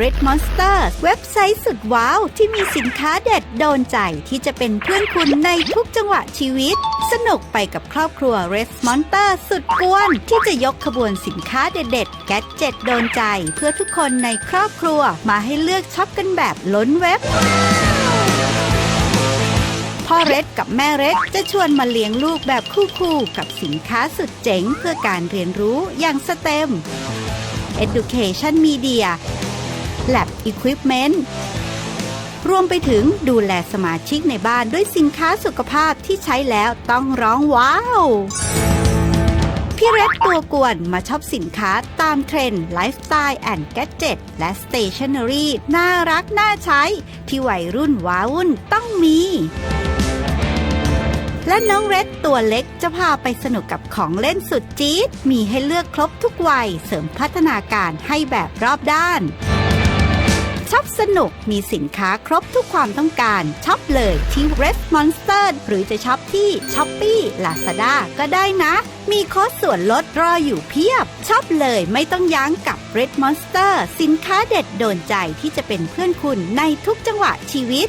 Red Monster เว็บไซต์สุดว้าว ที่มีสินค้าเด็ดโดนใจที่จะเป็นเพื่อนคุณในทุกจังหวะชีวิต สนุกไปกับครอบครัว Red Monster สุดกวน ที่จะยกขบวนสินค้าเด็ดๆ แกดเจ็ตโดนใจ เพื่อทุกคนในครอบครัวมาให้เลือกช็อปกันแบบล้นเว็บพ่อเรดกับแม่เรดจะชวนมาเลี้ยงลูกแบบคู่ๆกับสินค้าสุดเจ๋งเพื่อการเรียนรู้อย่างสเต็ม Education Media Lab Equipment รวมไปถึงดูแลสมาชิกในบ้านด้วยสินค้าสุขภาพที่ใช้แล้วต้องร้องว้าว พี่เรดตัวกวนมาช็อปสินค้าตามเทรนด์ไลฟ์สไตล์แอนด์แกจ e t และสเตชันนารีน่ารักน่าใช้ ที่วัยรุ่นว้าวุ่นต้องมีและน้องเรดตัวเล็กจะพาไปสนุกกับของเล่นสุดจี๊ด มีให้เลือกครบทุกวัย เสริมพัฒนาการให้แบบรอบด้าน ช็อปสนุกมีสินค้าครบทุกความต้องการช็อปเลยที่ Red Monster หรือจะช็อปที่ Shopee Lazada ก็ได้นะ มีโค้ดส่วนลดรออยู่เพียบช็อปเลยไม่ต้องยั้งกับ Red Monster สินค้าเด็ดโดนใจที่จะเป็นเพื่อนคุณในทุกจังหวะชีวิต